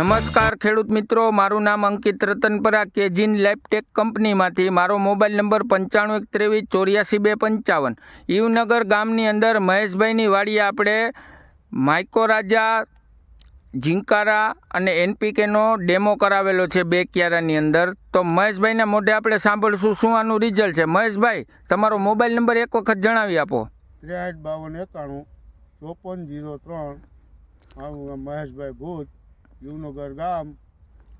નમસ્કાર ખેડૂત મિત્રો, મારું નામ અંકિત રતનપરા કેજીન લેપટેક કંપનીમાંથી મારો મોબાઈલ નંબર પંચાણું એક ત્રેવીસ ચોર્યાસી બે પંચાવન. ઈવનગર ગામની અંદર મહેશભાઈની વાડીએ આપણે માઇકોરાજા ઝીંકારા અને એનપીકેનો ડેમો કરાવેલો છે બે ક્યારાની અંદર. તો મહેશભાઈના મોઢે આપણે સાંભળશું શું આનું રિઝલ્ટ છે. મહેશભાઈ, તમારો મોબાઈલ નંબર એક વખત જણાવી આપો. ત્રેસઠ, બાવન, એકાણું, ચોપન, જીરો, ત્રણ. નામ મહેશભાઈ ભૂત, યુવનગર ગામ.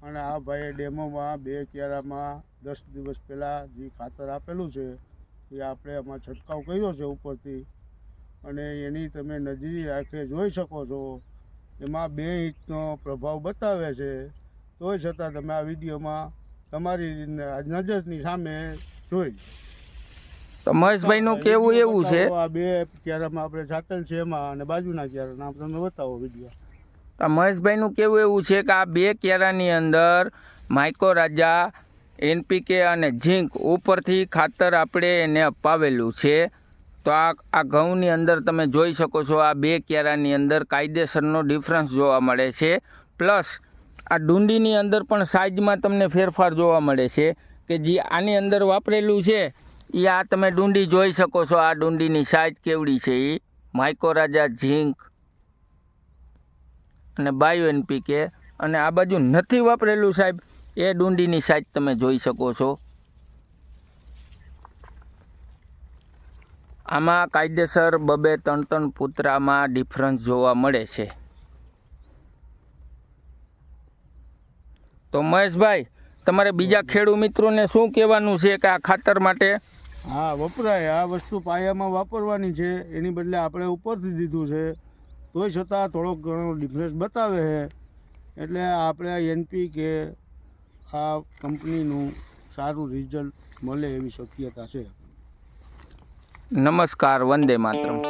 અને આ ભાઈએ ડેમોમાં બે ક્યારામાં દસ દિવસ પહેલાં જે ખાતર આપેલું છે, એ આપણે એમાં છંટકાવ કર્યો છે ઉપરથી. અને એની તમે નજીક આંખે જોઈ શકો છો. એમાં બે ઇંચનો પ્રભાવ બતાવે છે. તોય છતાં તમે આ વિડીયોમાં તમારી નજરની સામે જોઈ. તો મહેશભાઈનું કેવું એવું છે? આ બે ક્યારામાં આપણે છાંટેલ છે એમાં અને બાજુના ક્યારાના આપણે તમે બતાવો વીડિયો. તો મહેશભાઈનું કેવું એવું છે કે આ બે કેરાની અંદર માઇકો રાજા એનપીકે અને ઝીંક ઉપરથી ખાતર આપણે એને અપાવેલું છે. તો આ આ ઘઉંની અંદર તમે જોઈ શકો છો આ બે કેરાની અંદર કાયદેસરનો ડિફરન્સ જોવા મળે છે. પ્લસ આ ડુંડીની અંદર પણ સાઇઝમાં તમને ફેરફાર જોવા મળે છે કે જે આની અંદર વાપરેલું છે એ આ તમે ડુંડી જોઈ શકો છો આ ડુંડીની સાઇઝ કેવડી છે એ માઇકોરાજા ઝીંક અને બાયો એનપીકે અને આ બાજુ નથી વાપરેલું સાહેબ, એ ડુંડીની સાઇઝ તમે જોઈ શકો છો. આમાં કાયદેસર બબે ત્રણ ત્રણ પુતરામાં ડિફરન્સ જોવા મળે છે. તો મહેશભાઈ, તમારે બીજા ખેડૂ મિત્રોને શું કહેવાનું છે કે આ ખાતર માટે? હા, વપરાય. આ વસ્તુ પાયામાં વાપરવાની છે. એની બદલે આપણે ઉપરથી દીધું છે. તોય છતાં થોડોક ઘણો ડિફરન્સ બતાવે છે. એટલે આપણે એનપી કે આ કંપનીનું સારું રિઝલ્ટ મળે એવી શક્યતા છે. નમસ્કાર વંદે માતરમ.